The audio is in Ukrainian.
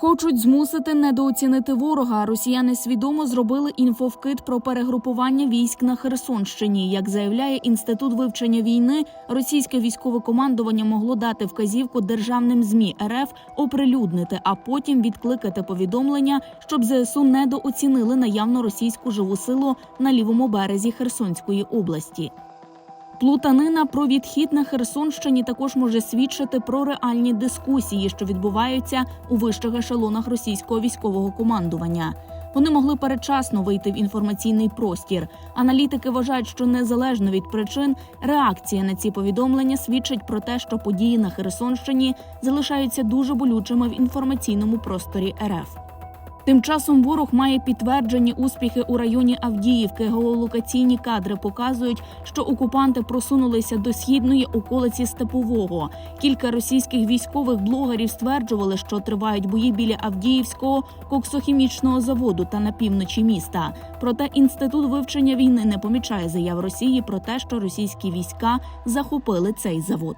Хочуть змусити недооцінити ворога. Росіяни свідомо зробили інфовкид про перегрупування військ на Херсонщині. Як заявляє інститут вивчення війни, російське військове командування могло дати вказівку державним змі РФ оприлюднити, а потім відкликати повідомлення, щоб ЗСУ недооцінили наявну російську живу силу на лівому березі Херсонської області. Плутанина про відхід на Херсонщині також може свідчити про реальні дискусії, що відбуваються у вищих ешелонах російського військового командування. Вони могли передчасно вийти в інформаційний простір. Аналітики вважають, що незалежно від причин реакція на ці повідомлення свідчить про те, що події на Херсонщині залишаються дуже болючими в інформаційному просторі РФ. Тим часом ворог має підтверджені успіхи у районі Авдіївки. Геолокаційні кадри показують, що окупанти просунулися до східної околиці Степового. Кілька російських військових блогерів стверджували, що тривають бої біля Авдіївського коксохімічного заводу та на півночі міста. Проте інститут вивчення війни не помічає заяв Росії про те, що російські війська захопили цей завод.